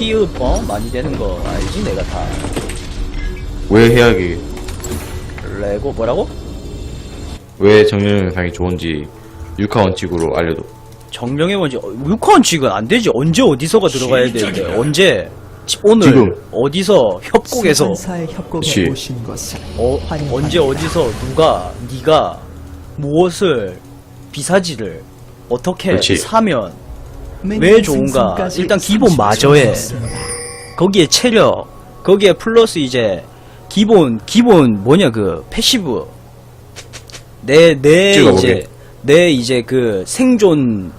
피읍 어 많이 되는 거 알지 내가 다 왜 해악이 레고 뭐라고? 왜 정령 영상이 좋은지 육하 원칙으로 알려도 정령의 원지 6원칙은 안 되지 언제 어디서가 들어가야 되는데 언제 지- 오늘 지금. 어디서 협곡에서 협곡에 그치. 오신 것을 어, 환영합니다. 언제 어디서 누가 네가 무엇을 비사지를 어떻게 그렇지. 사면 맨 왜 좋은가? 일단 기본 30초 마저에. 거기에 체력 거기에 플러스 이제 기본 기본 뭐냐 그 패시브 내 내. 이제 내 이제 그 생존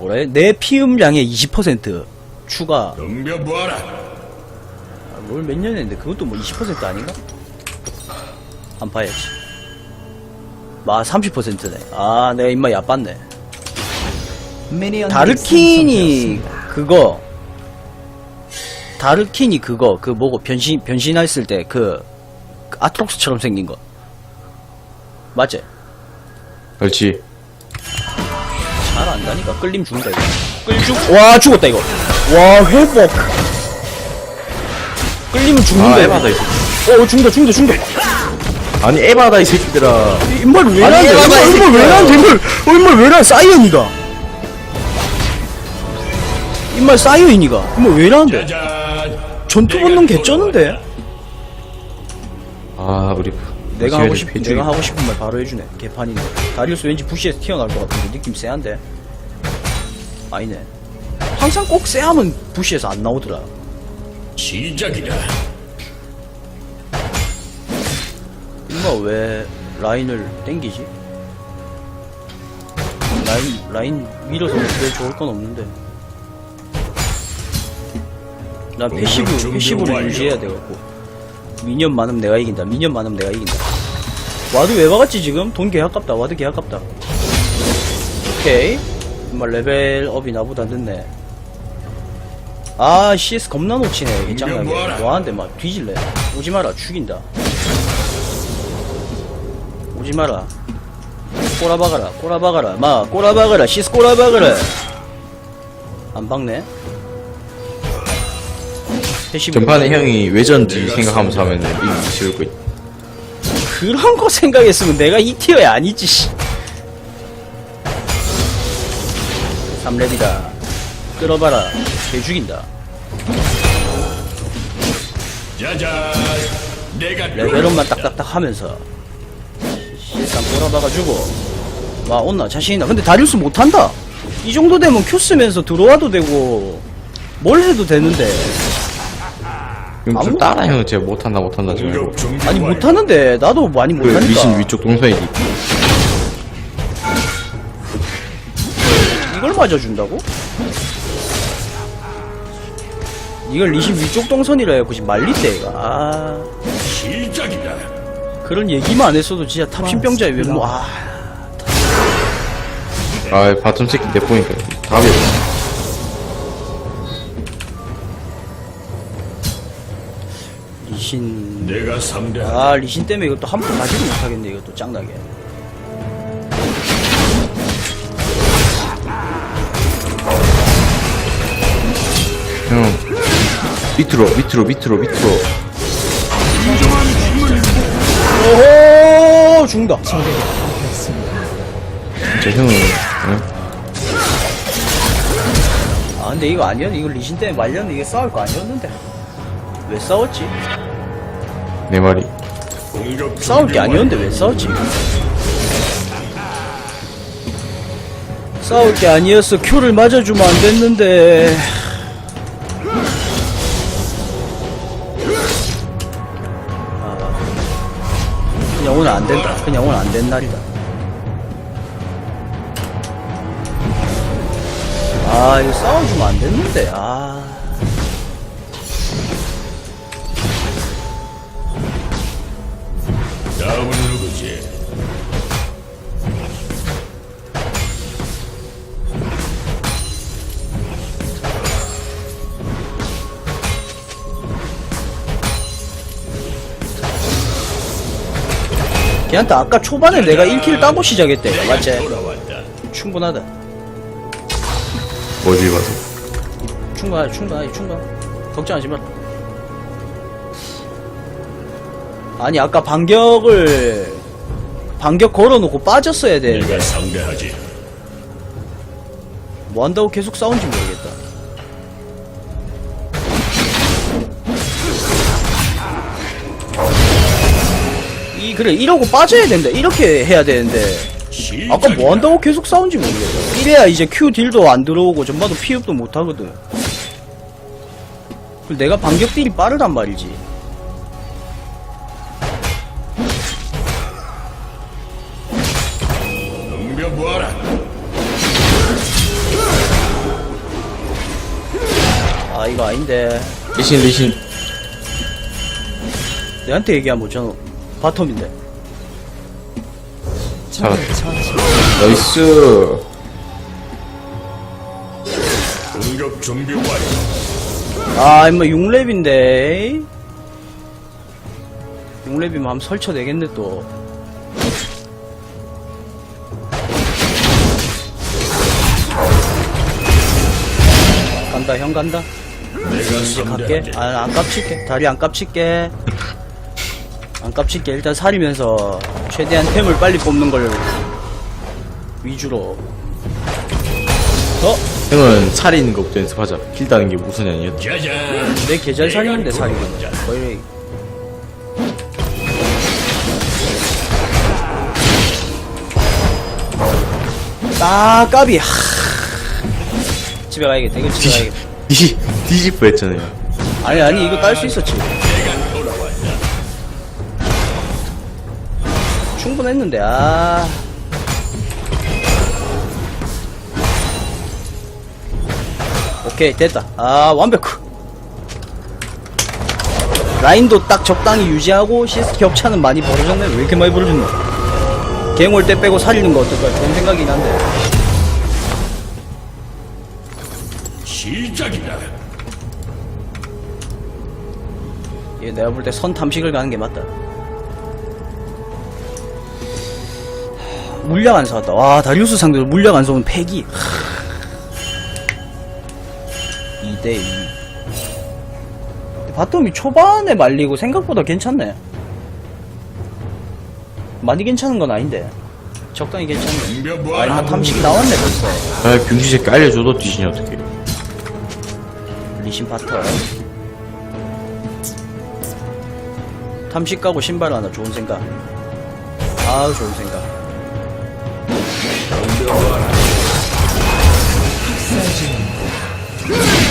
해? 내 피음량의 20% 추가 덤벼보아라. 아, 뭘몇 년 했는데 그것도 뭐 20% 아닌가? 안 봐야지 아 30%네 아 내가 입맛 야빴네 다르킨이. 그거. 다르킨이 그거. 그 뭐고 변신 변신했을 때 그 아트록스처럼 생긴 거. 맞지? 그렇지. 잘 안다니까 끌림 죽는다 이거. 끌죽 와 죽었다 이거. 와 회복. 끌리면 죽는다 아 에바다 이 새끼. 어 죽는다 죽는다 죽는다. 아니 에바다 이 새끼들아. 인물 왜이 인물 왜 인물 어, 인물 왜 나? 사이언이가 인물 사이언이가 인물 왜 나한테 짜잔. 전투 본능 개쩌는데 아 우리 내가 하고 싶. 내가 하고 싶은 말 바로 해주네 개판인데 다리우스 왠지 부시에서 튀어나올 것 같은데 느낌 쎄한데 아니네 항상 꼭 쎄하면 부시에서 안 나오더라 시작이다. 인마 왜 라인을 땡기지? 라인 라인 밀어서 왜 좋을 건 없는데 난 패시브 패시브를. 유지해야 돼갖고. 미니언 많으면 내가 이긴다. 미니언 많으면 내가 이긴다. 와드 왜 박았지 지금? 돈 개 아깝다. 와드 개 아깝다. 오케이. 인마 레벨업이 나보다 늦네. 아 CS 겁나 놓치네 뭐하라. 뭐하는데 막 뒤질래? 오지 마라 죽인다. 오지 마라. 꼬라박아라 꼬라박아라. 마 꼬라박아라. CS 꼬라박아라. 안 박네 전판에 형이 외전지 생각하면서 하면 이기기 싫을 거야 그런 거 생각했으면 내가 이 티어에 아니지 씨. 3렙이다. 끌어봐라. 개 죽인다. 짜잔. 내가 레벨업만 딱딱딱 하면서. 실상 꼬라박아주고. 와 온나 자신 있나? 근데 다리우스 못한다. 이 정도 되면 큐 쓰면서 들어와도 되고 뭘 해도 되는데 형좀 아무- 따라 형 제가 못한다 못한다 지금 아니. 못하는데 나도 많이 그 못하니까. 리신 위쪽 동선이지. 이걸 맞아준다고? 이걸 리신 위쪽 동선이라 해갖고 지금 말린대 이거 아. 시작이다. 그런 얘기만 안 했어도 진짜 탑신병자의 외모. 아. 아 바텀 새끼 내 보니까. 답이 없어 리신. 내가 상대. 아 리신 때문에 이것도 한푼 가지도 못하겠네 이것도 짱나게. 형 밑으로 밑으로 밑으로 밑으로. 오호 죽는다. 진짜 형은 응? 아 근데 이거 아니었네. 이거 리신 때문에 말렸는데 이게 싸울 거 아니었는데. 왜 싸웠지? 내 말이 공격 싸울 게 아니었는데 왜 싸웠지? 싸울 게 아니었어 큐를 맞아주면 안 됐는데. 아, 그냥 오늘 안 된다. 그냥 오늘 안 된 날이다. 아 이거 싸워주면 안 됐는데. 아 걔한테 아까 초반에 내가 1킬 따고 시작했대 맞지? 충분하다 어디 봐서 충분하다 충분하다 충분 걱정하지 마라. 아니 아까 반격을 반격 걸어놓고 빠졌어야 돼. 내가 상대하지. 뭐 한다고 계속 싸운지 모르겠다. 이 그래 이러고 빠져야 된다. 이렇게 해야 되는데. 아까 뭐 한다고 계속 싸운지 모르겠어. 이래야 이제 Q 딜도 안 들어오고 전반도 피업도 못 하거든. 그리고 내가 반격 딜이 빠르단 말이지. 아 이거 아닌데. 리신 리신 내한테 얘기하면 뭐잖아. 바텀인데. 처치. 나이스 공격 준비 완료. 아, 임마 6렙인데. 6렙이면 한번 설쳐내겠네 또. 간다, 형 간다. 내가 이제 갈게. 아, 안 깝칠게. 다리 안 깝칠게. 안 깝칠게. 일단 살이면서 최대한 템을 빨리 뽑는 걸 위주로. 어? 형은 살이 있는 것부터 연습하자 킬 따는 게 우선이 아니었지 짜잔. 내 계절 살이는데 살이고. 거의. 아, 까비. 하. 집에 가야겠다. 이거 집에 가야겠다. 뒤 뒤집어 했잖아요 아니, 아니, 이거 딸 수 있었지. 충분했는데, 아. 오케이, 됐다. 아, 완벽. 라인도 딱 적당히 유지하고 시스 격차는 많이 벌어졌네. 왜 이렇게 많이 벌어졌나? 갱올 때 빼고 살리는 거 어떨까? 그런 생각이긴 한데. 시작이다. 얘 내가 볼 때 선 탐식을 가는 게 맞다. 물약 안 사왔다. 와, 다리우스 상대로 물약 안 사오면 패기. 2대2. 바텀이 초반에 말리고 생각보다 괜찮네. 많이 괜찮은 건 아닌데. 적당히 괜찮네. 아, 덤벼보아라. 이마 탐식이 나왔네, 벌써. 아 병신 새끼 알려줘도 뒤지니 어떡해 리신 바터. 탐식 가고 신발 하나 좋은 생각. 아우, 좋은 생각.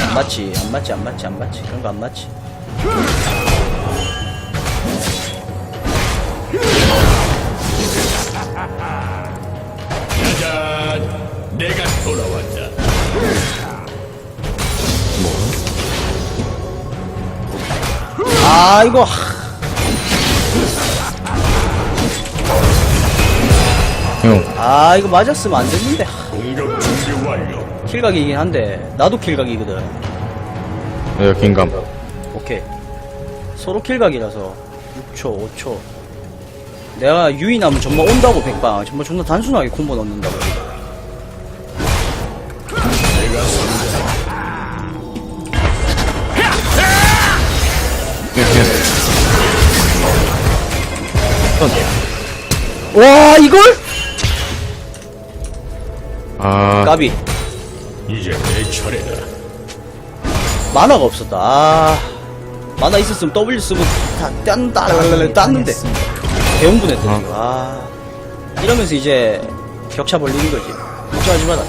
안 맞지, 안 맞지, 안 맞지, 안 맞지. 그런 거 안 맞지. 짜잔. 내가 돌아왔다. 아, 이거, 형 아, 이거 맞았으면 안 됐는데. 하, 공격 준비 완료. 킬각이긴 한데, 나도 킬각이거든. 내가 긴감 오케이. 서로 킬각이라서 6초, 5초. 내가 유인하면 정말 온다고 백방. 정말 존나 단순하게 콤보 넣는다고. 그냥 그냥 와 이걸? 만화가 없었다. 아 만화 있었으면 W 쓰고 다 딴다 땄는데 대형분했더니 아 이러면서 이제 격차 벌리는 거지. 걱정하지 마라.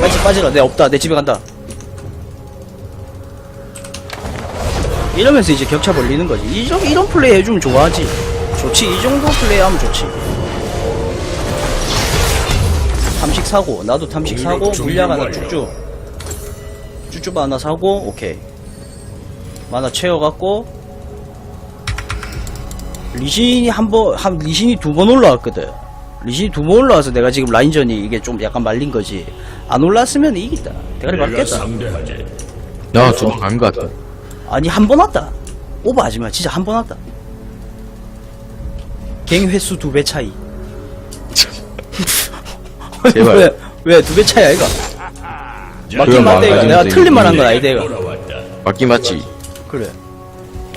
빨리 빠지라. 내 없다. 내 집에 간다. 이러면서 이제 격차 벌리는 거지. 이 정, 이런 플레이 해주면 좋아하지. 좋지. 이 정도 플레이 하면 좋지. 탐식 사고, 나도 탐식 사고, 물약 하나 준비 쭉 쭉. 쭉쭉 하나 사고, 오케이. 만화 채워갖고, 리신이 한 번, 한, 리신이 두 번 올라왔거든. 리신이 두 번 올라와서 내가 지금 라인전이 이게 좀 약간 말린 거지. 안 올랐으면 이기다. 대가리 내가 맞겠다. 상대하지. 나 두번 간것 같다 아니, 한 번 왔다. 오버하지 마. 진짜 한 번 왔다. 갱 횟수 두 배 차이. 제발. 왜, 왜 두 배 차이야, 이거? 맞긴 그건 맞대 이거 망가진 내가 데 틀린 말 한 건 아니다 이거. 맞긴 맞지. 그래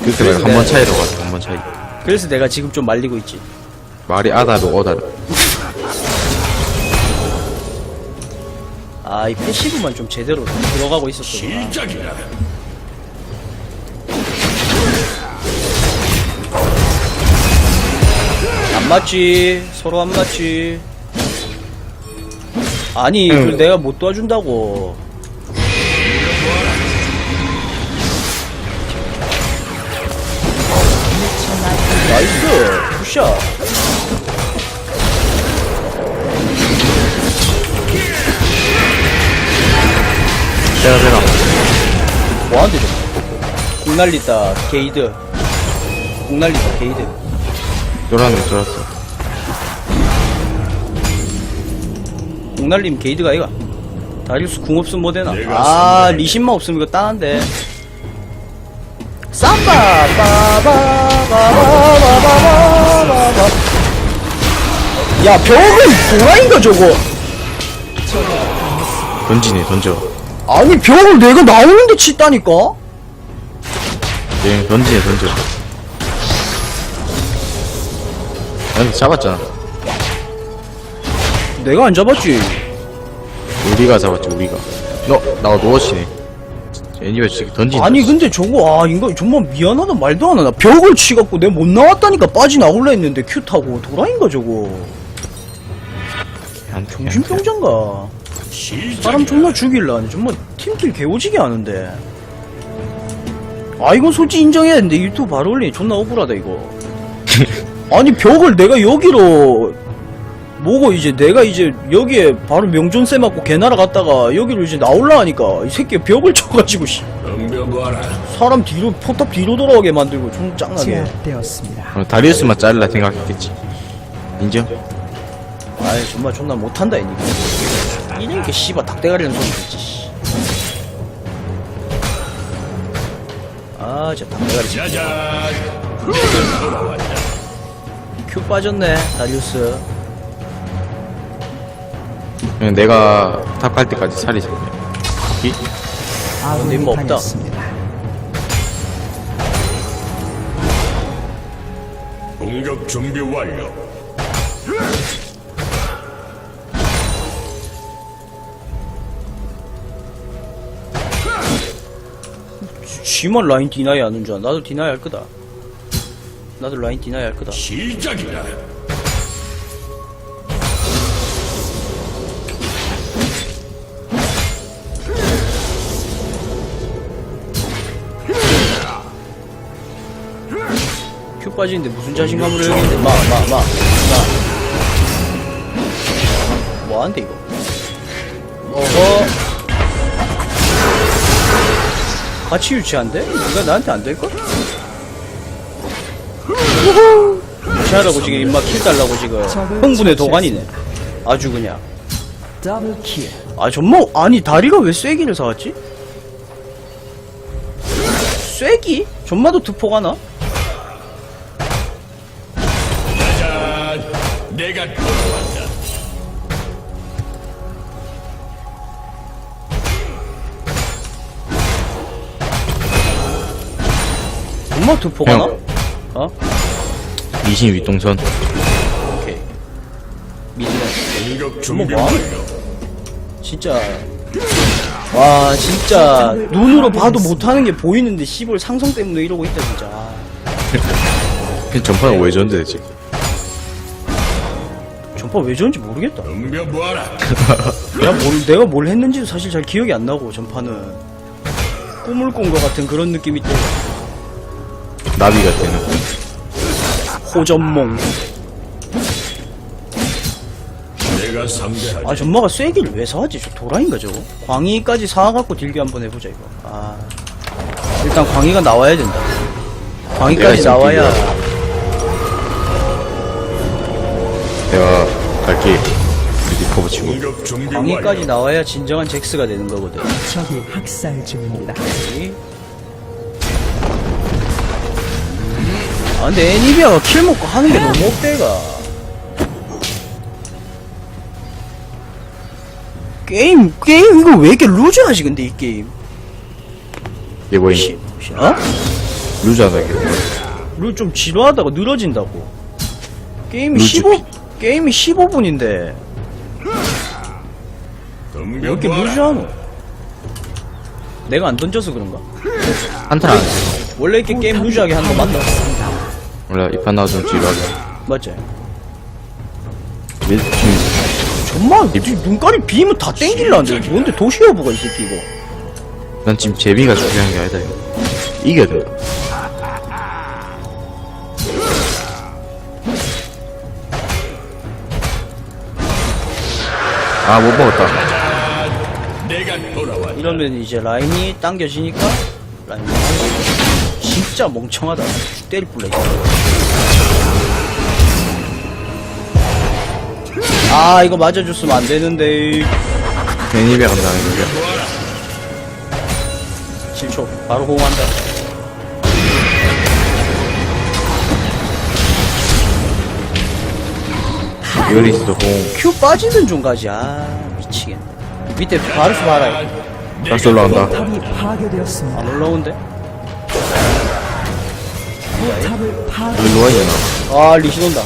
그렇게 내가 한 번 차이로 갔어, 한 번 차이. 그래서 내가 지금 좀 말리고 있지 말이 아다르, 어다르. 아이 패시브만 좀 제대로 들어가고 있었구나. 안 맞지 서로 안 맞지 아니 그걸 내가 못 도와준다고. 나이스. 푸샷. 내가, 내가. 뭐하는데 좀 국날리다 게이드. 국날리다 게이드. 쫄았네, 쫄았어. 국날림 게이드가 아이가 다리우스 궁 없으면 뭐 되나 내가 아. 리신만 없으면 이거 따는데 쌈바 야 벽은 도라인가 저거 던지네, 던져. 아니 벽을 내가 나오는데 치다니까 얘 던지네, 던져. 아니, 잡았잖아. 내가 안 잡았지 우리가 잡았지, 우리가. 너, 나 노어치네. 애니가 저기 던진다. 아니 근데 저거 아 이거 정말 미안하다 말도 안 하나 벽을 치갖고 내가 못 나왔다니까 빠지 나올라 했는데 큐 타고 도라인가 저거 안 정신병자인가 시작. 사람 존나 죽일라 하네 정말 팀킬 개오지게 하는데 아 이건 솔직히 인정해야 되는데 유튜브 바로 올리니 존나 억울하다 이거 아니 벽을 내가 여기로 뭐고 이제 내가 이제 여기에 바로 명존세 맞고 개 날아갔다가 여기로 이제 나올라 하니까 이 새끼 벽을 쳐가지고 씨, 덤벼봐라. 사람 뒤로 포탑 뒤로 돌아오게 만들고 좀 짱나게 제압되었습니다. 어, 다리우스만 자르라 생각했겠지. 인정? 아이 정말 존나 못한다 이 니가 이렇게 씨발 닭대가리는 소리 씨. 아 진짜 닭대가리 진짜. 짜잔. 큐 빠졌네 다리우스 그냥 내가 탑갈 때까지 살이 잡네. 이? 아군이 뭐 없다. 당했습니다. 공격 준비 완료. 쥐만 라인 디나이 하는 줄 알아 나도 디나이 할 거다 나도 라인 디나이 할 거다 시작이다. 빠지는데 무슨 자신감으로 여기는데 마 마 마 마 뭐한데 이거 어허 같이 유치한데? 이거 나한테 안 될걸? 유치하라고 지금 임마 킬 달라고 지금 흥분의 도가니네 아주 그냥. 아 정말 아니 다리가 왜 쐐기를 사왔지? 쐐기? 전마도 투포가 나? 전마 투포가 나? 형. 어? 미신 윗동선. 오케이 공격 준비 뭐? 완료. 진짜 와 진짜 눈으로 봐도 못하는 게 보이는데 씨발 상성 때문에 이러고 있다 진짜 아, 그 전파는 왜 졌는데 대체? 전파 왜 저런지 모르겠다. 내가 뭘, 내가 뭘 했는지도 사실 잘 기억이 안 나고 전파는 꿈을 꾼 것 같은 그런 느낌이 있대 나비가 되는. 호전몽 내가 상대하지. 아 전마가 쐐기를 왜 사왔지 저 도라인가 저거 광희까지 사와갖고 딜기 한번 해보자 이거 아 일단 광희가 나와야 된다 광희까지 나와야. 내가 갈게. 리커버 치고. 공격 준비 광희까지. 나와야 진정한 잭스가 되는 거거든 적이 학살 중입니다. 아 근데 애니비아가 킬 먹고 하는 게 너무 없대가 게임 게임 이거 왜 이렇게 루즈하지 근데 이 게임 얘 뭐야 시, 시, 어? 루즈하다 이게 룰 좀 지루하다가 늘어진다고 게임이 루즈 15 게임이 15분인데 왜 이렇게. 루즈하노 내가 안 던져서 그런가? 했어 원래 이렇게 게임 루즈하게 하는 거 맞나? 원래 이판 나와 좀 지루하게 맞지? 얘 지금 정말 이 눈깔이 비면 다 땡길라는데 뭔데 도시어부가 이 새끼 이거 난 지금 재미가 중요한 게 아니다 이거 이겨야 된다 아 못 먹었다. 이러면 이제 라인이 당겨지니까. 진짜 멍청하다. 죽 때릴 뿔래 아 이거 맞아줬으면 안 되는데. 괜히 배간다 이거. 7초 바로 호응한다. 이글리스도 공큐 빠지는 중까지 아 미치겠네. 밑에 바루스 봐라 다시 올라간다. 탑이 파괴되었습니다. 안. 일 로 와야 되나 아 리신 온다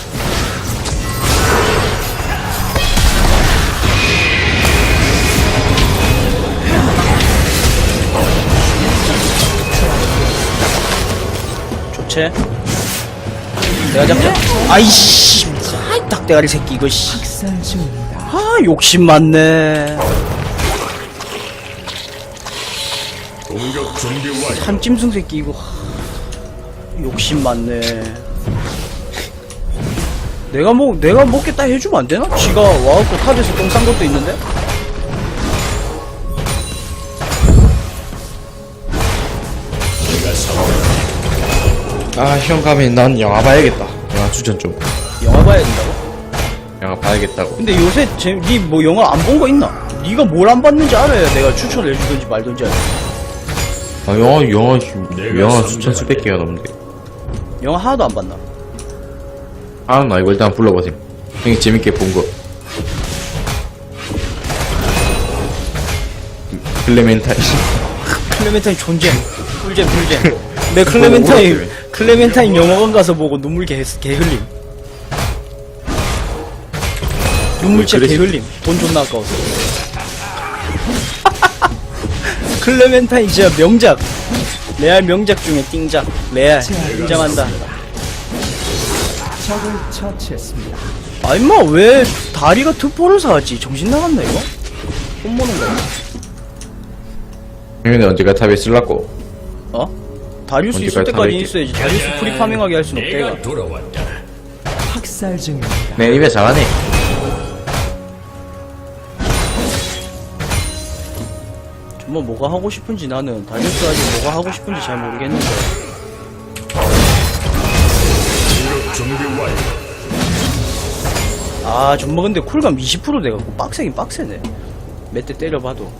좋지 내가 잡자 아이씨 아이 닭대가리 새끼 이거 씨. 학살 중입니다. 아 욕심 많네 공격 준비 완료. 한찜승 새끼 이거 욕심 많네 내가 뭐 내가 먹겠다 해주면 안 되나? 지가 와갖고 탑에서 똥 싼 것도 있는데 아형 가면 난 영화 봐야겠다 영화 추천 좀 영화 봐야 된다고? 영화 봐야겠다고 근데 요새 니뭐 영화 안 본 거 있나? 니가 뭘 안 봤는지 알아야 내가 추천을 해주든지 말든지 알아. 아 영화 영화 영화. 추천 수백 개가 넘는데 영화 하나도 안 봤나? 아 나 이거 일단 불러보세요. 형이 재밌게 본 거. 클레멘타인. 클레멘타인 존재 꿀잼 꿀잼. 내 클레멘타인 클레멘타인 영화관 가서 보고 눈물 개, 개 흘림. 눈물째 왜 개? 흘림. 돈 존나 아까워서. 클레멘타인 진짜 명작 레알 명작 중에 띵작 레알 인정한다 적을 처치했습니다. 아 임마 왜 다리가 특포를 사왔지 정신 나갔나 이거? 돈 모는 거야 형님 언제가 탑에 쓸라고 어? 다리우스 있을 언제까지 때까지? 있어야지 다리우스 프리파밍하게 할 순 없대 내가 이거 돌아왔다. 학살 중입니다. 내 입에 잘하네 정말 뭐가 하고 싶은지 나는 다리우스 아직 뭐가 하고 싶은지 잘 모르겠는데. 아 정말 근데 쿨감 20% 돼갖고 빡세긴 빡세네. 몇 대 때려봐도.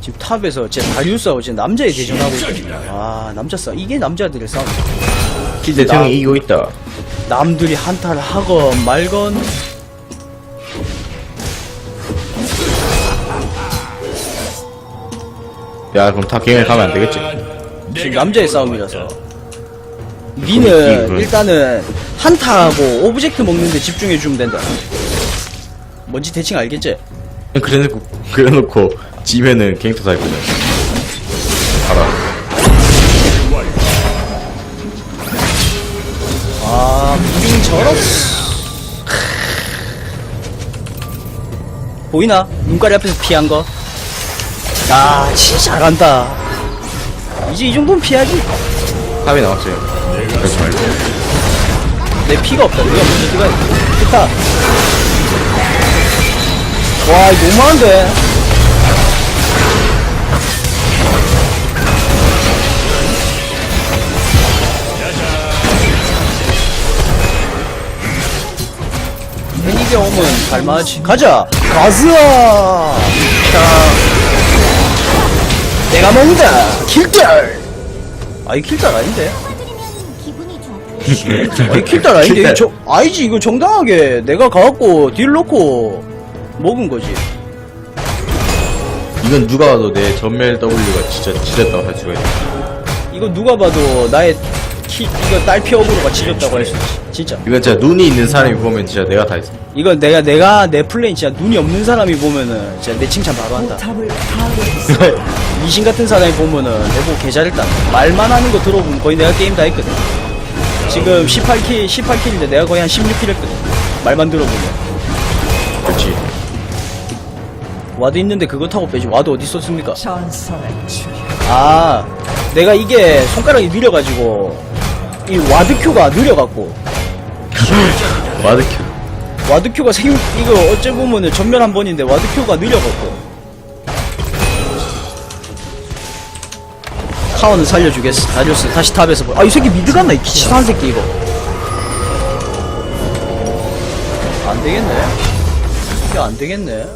지금 탑에서 제 다리우스하고 제 남자의 대전하고 있거든요. 아 남자 싸움. 이게 남자들의 싸움. 킬대 나- 형이 이기고 있다. 남들이 한타를 하건 말건 야 그럼 탑 경에 가면 안 되겠지 지금 남자의 어. 싸움이라서 니는 이- 일단은 한타하고 오브젝트 먹는데 집중해주면 된다 뭔지 대충 알겠지? 그래놓고 그래놓고 집에는 갱터 살거든 알아 아 무빙 저런 보이나? 눈가리 앞에서 피한 거? 아 진짜 잘한다. 이제 이 정도면 피하지. 탑이 나왔어요. 그렇지 말고. 내 피가 없다. 내가 먼저 뛰어야 돼. 좋다. 와 이거 너무 한데. 애니게 오면 갈만하지. 가자. 가즈아. 자 내가 먹는다 킬달 아이 킬달 아닌데? 아니, 킬달 아닌데. 이거 저, 아니지 이거 정당하게. 내가 가갖고 딜 넣고 먹은 거지. 이건 누가 봐도 내 전멸 W가 진짜 지렸다고 할 수가 있어. 이거 누가 봐도 나의 키 이거 딸피 어그로가 지렸다고 할수 있지 진짜. 이건 진짜 눈이 있는 사람이 보면 진짜 내가 다 했어. 이거 내가 내가 내 플레이 진짜 눈이 없는 사람이 보면은 진짜 내 칭찬 바로 한다. 이신 같은 사람이 보면은 내보고 개 잘했다. 말만 하는 거 들어보면 거의 내가 게임 다 했거든. 지금 18킬 18킬인데 내가 거의 한 16킬 했거든. 말만 들어보면. 그렇지. 와드 있는데 그거 타고 빼지. 와드 어디 있었습니까. 아 내가 이게 손가락이 느려가지고 이 와드 큐가 느려갖고. 와드큐. 와드 큐가 생 이거 어째 보면은 전멸 한 번인데 와드 큐가 느려갖고. 카원은 살려주겠어. 다리우스 다시 탑에서 아이 새끼 미드 갔나? 이 기치한 새끼 이거. 안 되겠네. 이게 안 되겠네.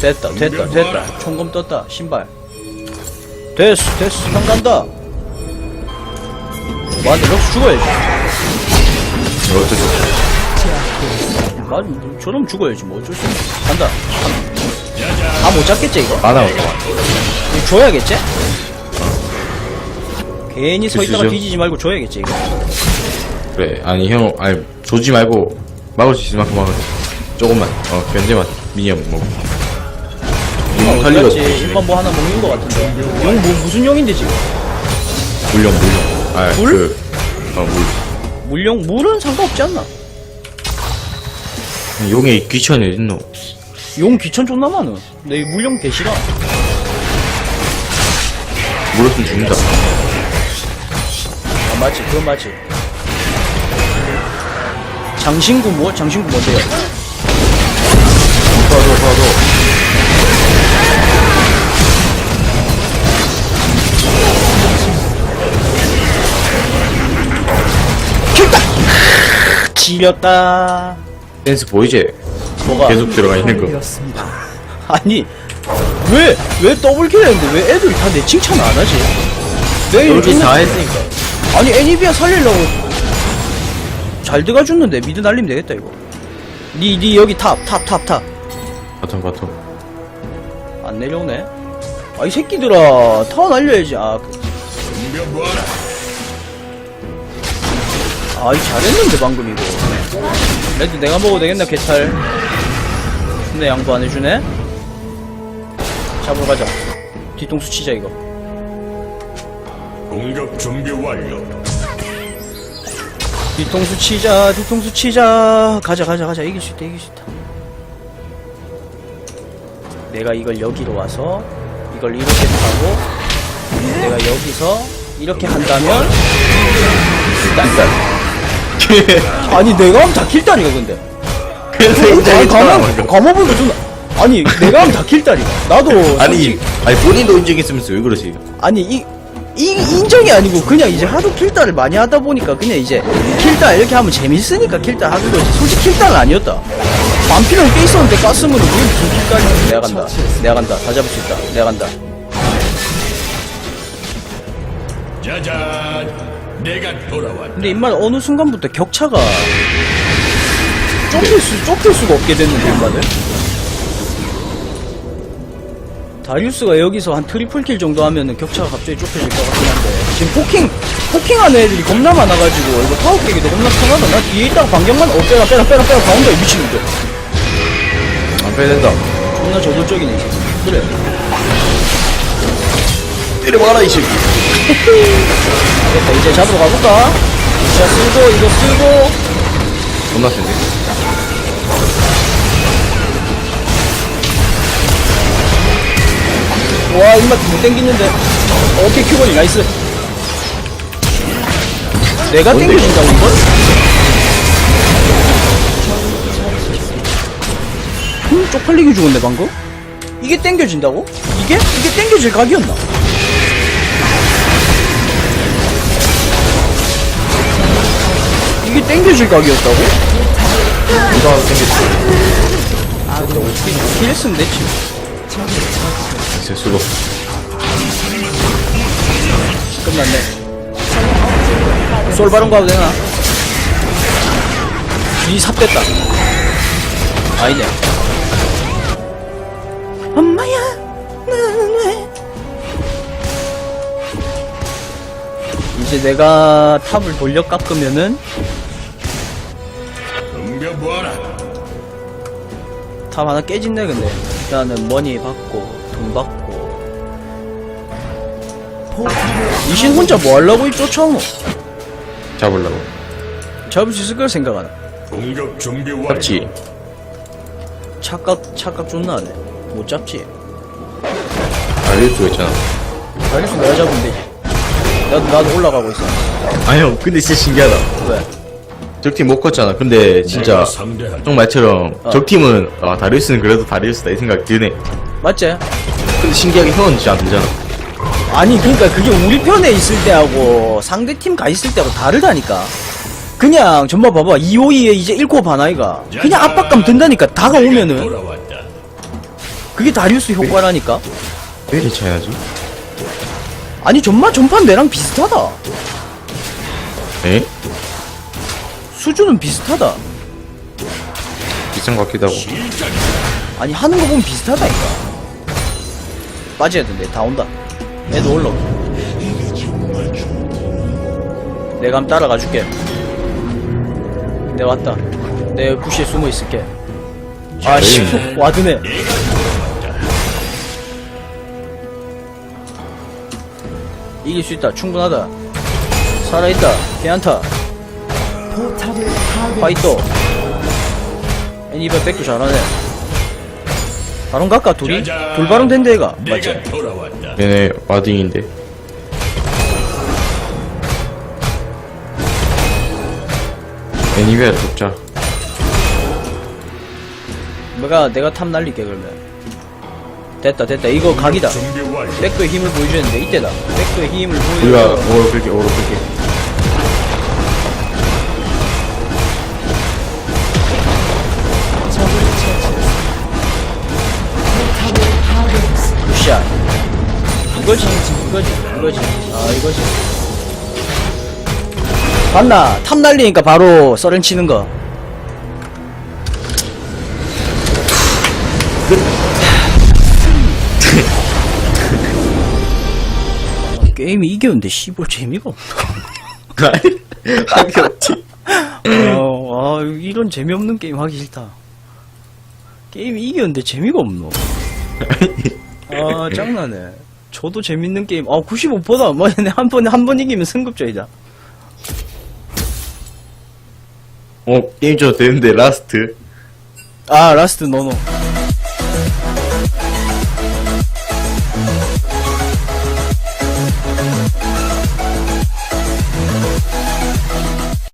됐다 됐다 됐다. 총검 떴다 신발. 됐어 됐어. 형 간다 맞아 럭스 죽어야지 이거 어쩔 수 없어. 맞아 저럼 죽어야지 뭐 어쩔 수 없어 간다 다못 잡겠지 이거? 없어. 이거 줘야겠지? 괜히 서 있다가. 뒤지지 말고 줘야겠지 이거 그래. 아니 형, 아니 조지 말고 막을 수 있을 만큼 막을. 조금만. 어 견제만. 미니언 뭐. 용 갔지? 털리거든. 일반 뭐 하나 먹는 거 같은데 용 뭐, 무슨 용인데 지금? 물령 물령. 아 물? 그. 어 물. 물용? 물은 상관없지 않나? 용의 귀천이 어딨노? 용 귀천 존나 많아 내 물용 개 싫어 물었으면 죽는다. 아 맞지 그건 맞지 장신구 뭐? 장신구 뭔데요? 봐도 봐도. 지렸다 댄스 보이지? 뭐가? 계속 들어가 있는 거. 아니 왜 왜 더블킬 했는데 왜 애들이 다 내 칭찬 안 하지? 내 이렇게 요즘에- 다 했으니까. 아니 애니비아 살리려고 잘 들어가 줬는데 미드 날리면 되겠다 이거 니니 여기 탑 탑 탑탑 바텀 바텀. 안 내려오네 아 이 새끼들아 타워 날려야지 아, 그. 아, 이 잘했는데 방금 이거. 레드 내가 먹어도 되겠나 개탈 근데 양보 안 해주네? 잡으러 가자. 뒤통수 치자 이거. 공격 준비 완료. 뒤통수 치자 뒤통수 치자. 가자 가자 가자. 이길 수 있다 이길 수 있다. 내가 이걸 여기로 와서 이걸 이렇게 타고 내가 여기서 이렇게 한다면 킬단 아니 내가 하면 다 킬단이가 근데. 그래서 아니 감옥 감옥은 존나 아니 내가 하면 다 킬단이가 나도 아니 솔직히- 아니 본인도 인정했으면서 왜 그러지? 아니 이, 이 인정이 아니고 그냥 이제 하도 킬달을 많이 하다 보니까 그냥 이제 킬달 이렇게 하면 재밌으니까 킬달 하는 거지. 솔직히 킬달은 아니었다. 반피는 꽤 있었는데 가스물은 그게 무슨 킬달이야. 내가 간다. 내가 간다. 다 잡을 수 있다. 내가 간다. 짜잔. 내가 돌아왔다. 근데 임말 어느 순간부터 격차가 좁힐 수 좁힐 수가 없게 됐는데 임말을 다리우스가 여기서 한 트리플 킬 정도 하면은 격차가 갑자기 좁혀질 것 같긴 한데 지금 포킹 포킹하는 애들이 겁나 많아가지고 이거 타워 깨기도 겁나 편하다 나 뒤에 있다가 반경만 어 빼라 빼라 빼라 빼라 이 미친놈들 안 빼야 된다. 존나 저돌적이네 이제. 그래 때려봐라 이 새끼. 됐다 이제 잡으러 가볼까 자 쓰고 이거 쓰고 존나 센데. 와 입맛 못 땡기는데 오케이 큐버니 나이스 내가 뭔데, 땡겨준다고 이걸? 음, 쪽팔리게 죽었네 방금 이게 땡겨진다고? 이게? 이게 땡겨질 각이었나? 땡겨질 각이었다고? 누가? 아 어떻게 이렇게 했으면 됐지 수고. 끝났네 솔바론 가도 되나? 이삽 됐다. 아니네. 엄마야, 나는 왜? 이제 내가 탑을 돌려 깎으면은 탑 하나 깨진네 근데 일단은 머니 받고 돈 받고 이신 혼자 뭐 하려고 이 쫓아오노? 잡으려고. 잡을 수 있을 걸 생각하나? 공격 준비 완료. 잡지. 착각 착각 존나 하네 못 잡지 달릴 수가 있잖아. 달리수 내가 잡으면 되지 나도 나도 올라가고 있어 아, 형, 근데 진짜 신기하다. 왜? 적팀 못 컸잖아. 근데 진짜, 형 말처럼, 어. 적팀은, 아, 다리우스는 그래도 다리우스다, 이 생각 드네. 맞지? 근데 신기하게 형은 진짜 안 되잖아. 아니 그러니까 그게 우리 편에 있을 때하고 상대 팀 가 있을 때하고 다르다니까 그냥 전부 봐봐 252에 이제 1코 반아이가 그냥 압박감 든다니까 다가오면은 돌아왔다. 그게 다리우스 효과라니까 왜 이렇게 차이나지? 아니 전마 전판 내랑 비슷하다 에? 수준은 비슷하다. 비싼 것 같기도 하고. 아니 하는 거 보면 비슷하다니까. 빠져야 된대 다 온다. 애도 올라오 내가 한번 따라가 줄게. 내 왔다. 내 부시에 숨어 있을게. 아씨. 와드네. 이길 수 있다. 충분하다. 살아있다. 괜찮다 파이터 애니발 백도 잘하네 바론 갈까 둘이? 짜잔. 둘바론 된대 얘가 맞지? 얘네 와딩인데. 애니베아 돕자. 내가 내가 탑 날릴게 그러면 됐다 됐다 이거 각이다. 백도의 힘을 보여주는데 이때다 백도의 힘을 우리가 보여줘 오로 끌게, 오로 끌게. 이거지 이거지 이거지 아 이거지 봤나 탑 날리니까 바로 썰은 치는 거 게임이 이겼는데 씨발 재미가 없나 하기 없지. 어, 아, 이런 재미없는 게임 하기 싫다. 게임이 이겼는데 재미가 없노. 아, 짱나네. 저도 재밌는 게임, 아, 95%다. 뭐, 한 번에, 한번 이기면 승급자이다. 어, 게임 좀 되는데, 라스트. 아, 라스트 노노.